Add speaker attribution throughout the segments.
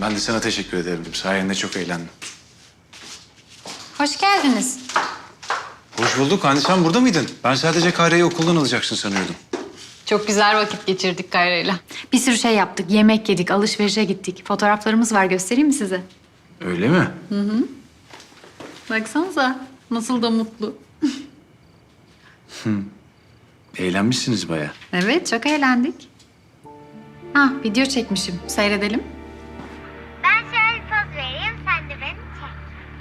Speaker 1: Ben de sana teşekkür ederim. Sayende çok eğlendim.
Speaker 2: Hoş geldiniz.
Speaker 1: Hoş bulduk. Hani sen burada mıydın? Ben sadece Kayra'yı okuldan alacaksın sanıyordum.
Speaker 2: Çok güzel vakit geçirdik Kayra'yla. Bir sürü şey yaptık. Yemek yedik, alışverişe gittik. Fotoğraflarımız var. Göstereyim mi size?
Speaker 1: Öyle mi?
Speaker 2: Baksanıza. Nasıl da mutlu.
Speaker 1: Eğlenmişsiniz bayağı.
Speaker 2: Evet, çok eğlendik. Ha, video çekmişim. Seyredelim.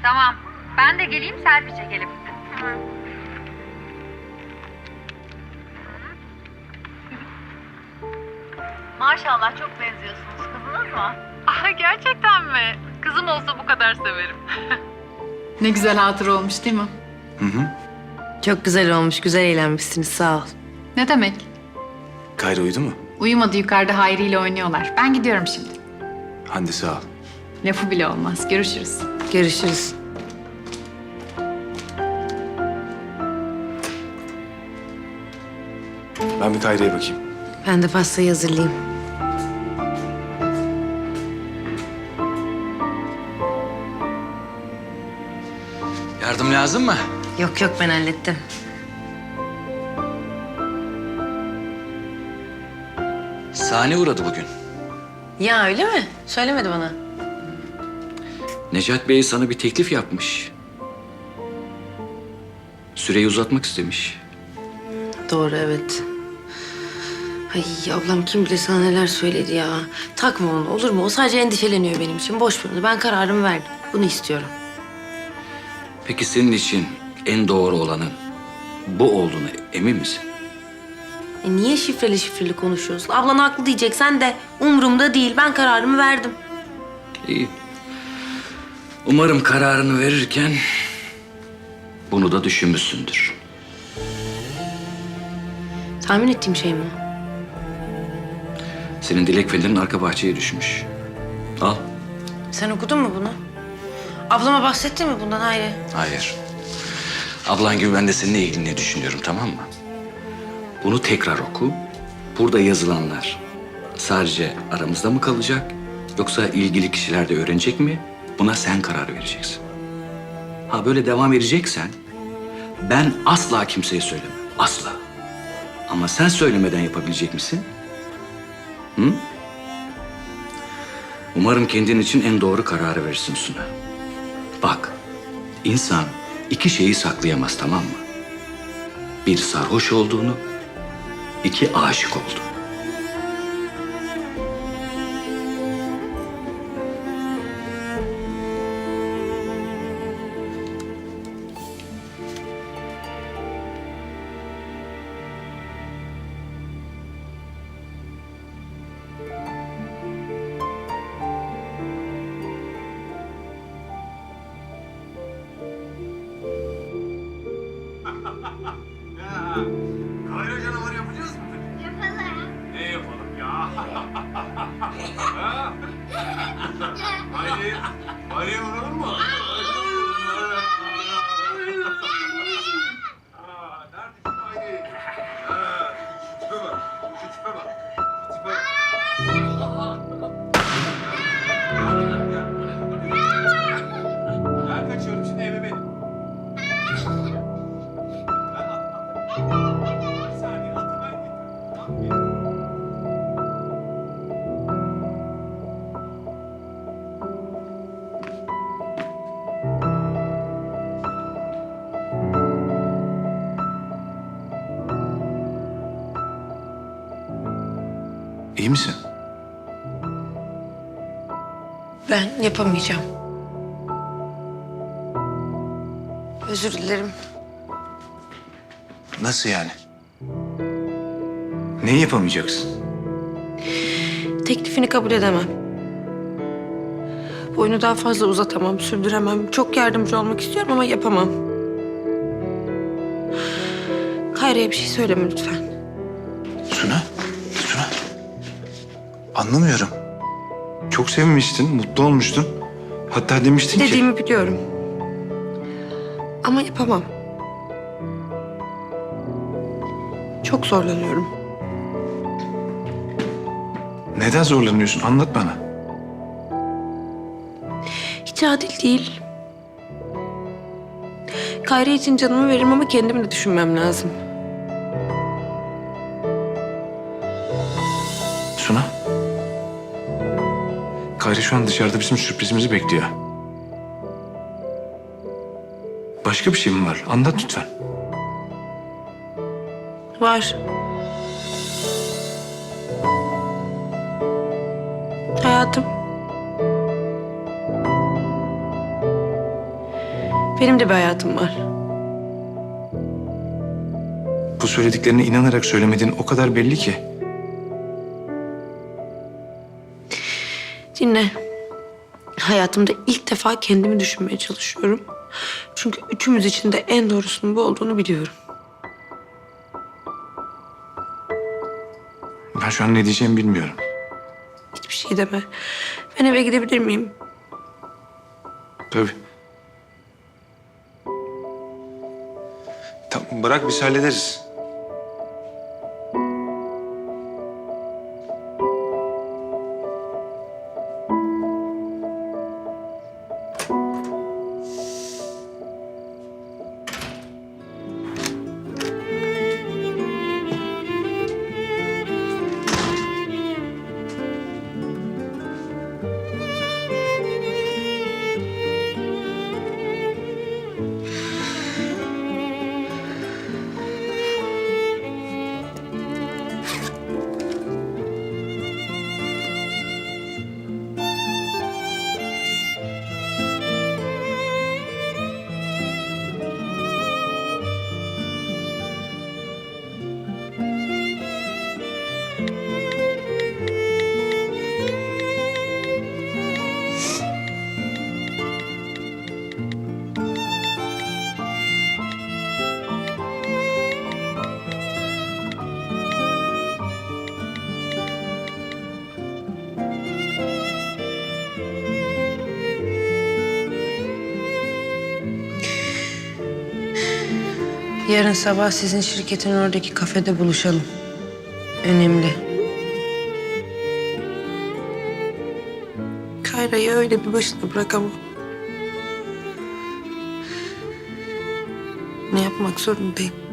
Speaker 2: Tamam. Ben de geleyim, selfie çekelim.
Speaker 3: Tamam.
Speaker 4: Maşallah çok benziyorsunuz. Kızınız mı?
Speaker 2: Ah, gerçekten mi? Kızım olsa bu kadar severim. ne güzel hatıra olmuş değil mi?
Speaker 1: Hı hı.
Speaker 5: Çok güzel olmuş, güzel eğlenmişsiniz. Sağ ol.
Speaker 2: Ne demek?
Speaker 1: Kayra uyudu mu?
Speaker 2: Uyumadı yukarıda Hayri ile oynuyorlar. Ben gidiyorum şimdi.
Speaker 1: Hande sağ ol.
Speaker 2: Lafı bile olmaz. Görüşürüz.
Speaker 5: Görüşürüz.
Speaker 1: Ben bir Kayra'ya bakayım.
Speaker 5: Ben de pastayı hazırlayayım.
Speaker 6: Yardım lazım mı?
Speaker 5: Yok yok ben hallettim.
Speaker 6: Sani uğradı bugün.
Speaker 5: Ya öyle mi? Söylemedi bana.
Speaker 6: Necat Bey sana bir teklif yapmış. Süreyi uzatmak istemiş.
Speaker 5: Doğru evet. Ay ablam kim bilir sana neler söyledi ya. Takma onu olur mu? O sadece endişeleniyor benim için. Boş ver onu. Ben kararımı verdim. Bunu istiyorum.
Speaker 6: Peki senin için en doğru olanın bu olduğunu emin misin?
Speaker 5: E niye şifreli şifreli konuşuyorsun? Ablan haklı diyeceksen de umurumda değil. Ben kararımı verdim.
Speaker 6: İyi. Umarım kararını verirken bunu da düşünmüşsündür.
Speaker 5: Tahmin ettiğim şey mi? o?
Speaker 6: Senin dilek fenerin arka bahçeye düşmüş. Al.
Speaker 5: Sen okudun mu bunu? Ablama bahsettin mi bundan Hayri?
Speaker 6: Hayır. Ablan gibi ben de seninle ilgili ne düşünüyorum tamam mı? Bunu tekrar oku. Burada yazılanlar sadece aramızda mı kalacak? Yoksa ilgili kişiler de öğrenecek mi? Buna sen karar vereceksin. Ha böyle devam edeceksen ben asla kimseye söylemem. Asla. Ama sen söylemeden yapabilecek misin? Hı? Umarım kendin için en doğru kararı verirsin Suna. Bak, insan iki şeyi saklayamaz tamam mı? Bir sarhoş olduğunu, iki aşık olduğunu.
Speaker 7: Kayra canavarı yapacağız mı?
Speaker 3: Yapalım.
Speaker 7: Ne yapalım ya? Ha? Hayri, Hayri'ye vuralım
Speaker 1: İyi misin?
Speaker 5: Ben yapamayacağım. Özür dilerim.
Speaker 1: Nasıl yani? Neyi yapamayacaksın?
Speaker 5: Teklifini kabul edemem. Bu oyunu daha fazla uzatamam, sürdüremem. Çok yardımcı olmak istiyorum ama yapamam. Kayra'ya bir şey söyleme lütfen.
Speaker 1: Suna. Anlamıyorum. Çok sevmiştin, mutlu olmuştun. Hatta demiştin ki...
Speaker 5: Dediğimi biliyorum. Ama yapamam. Çok zorlanıyorum.
Speaker 1: Neden zorlanıyorsun? Anlat bana.
Speaker 5: Hiç adil değil. Kayra için canımı veririm ama kendimi de düşünmem lazım.
Speaker 1: Suna. Kayra şu an dışarıda bizim sürprizimizi bekliyor. Başka bir şey mi var? Anlat lütfen.
Speaker 5: Var. Hayatım. Benim de bir hayatım var.
Speaker 1: Bu söylediklerine inanarak söylemediğin o kadar belli ki.
Speaker 5: Dinle. Hayatımda ilk defa kendimi düşünmeye çalışıyorum. Çünkü üçümüz için de en doğrusunun bu olduğunu biliyorum.
Speaker 1: Ben şu an ne diyeceğimi bilmiyorum.
Speaker 5: Hiçbir şey deme. Ben eve gidebilir miyim?
Speaker 1: Tabii. Tamam bırak biz hallederiz.
Speaker 5: Yarın sabah sizin şirketin oradaki kafede buluşalım. Önemli. Kayra'yı öyle bir başına bırakamam. Ne yapmak zorundayım?